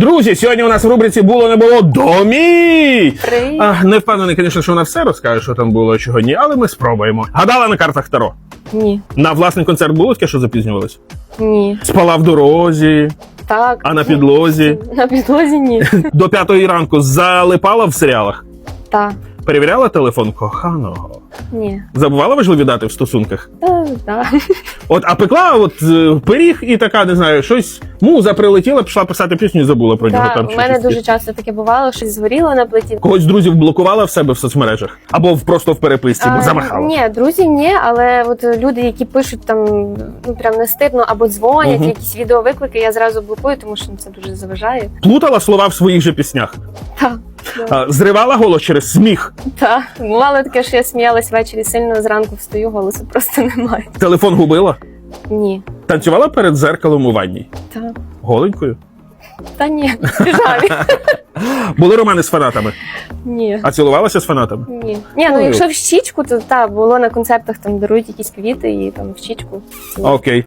Друзі, сьогодні у нас в рубриці було не було домі. А, не впевнений, звісно, що вона все розкаже, що там було, чого ні, але ми спробуємо. Гадала на картах Таро. Ні. На власний концерт було таке, що запізнювалось? Ні. Спала в дорозі, Так. а на підлозі. На підлозі ні. До п'ятої ранку залипала в серіалах. Так. Перевіряла телефон коханого. Ні. Забувала важливі дати в стосунках. Та, так. От, а пекла от е, пиріг і така, не знаю, щось муза прилетіла, пішла писати пісню і забула про нього Так, там. у мене щось дуже часто таке бувало, щось згоріло на плиті. Когось з друзів блокувала в себе в соцмережах або в- просто в переписці, бо замахала. Ні, друзі, ні, але от люди, які пишуть там ну прям не стидно або дзвонять, Мгм. якісь відеовиклики, я зразу блокую, тому що це дуже заважає. Плутала слова в своїх же піснях, Так. Зривала голос через сміх, Так. Бувало таке, що я сміялась ввечері сильно, зранку встаю, голосу просто немає. телефон губила, Ні. танцювала перед зеркалом у ванній. Та, Голенькою. та ні, в піжамі. Були романи з фанатами, Ні. а цілувалася з фанатами. Ні. Ні, ну якщо в щічку, то так, було на концертах там дарують якісь квіти і там в щічку. Окей.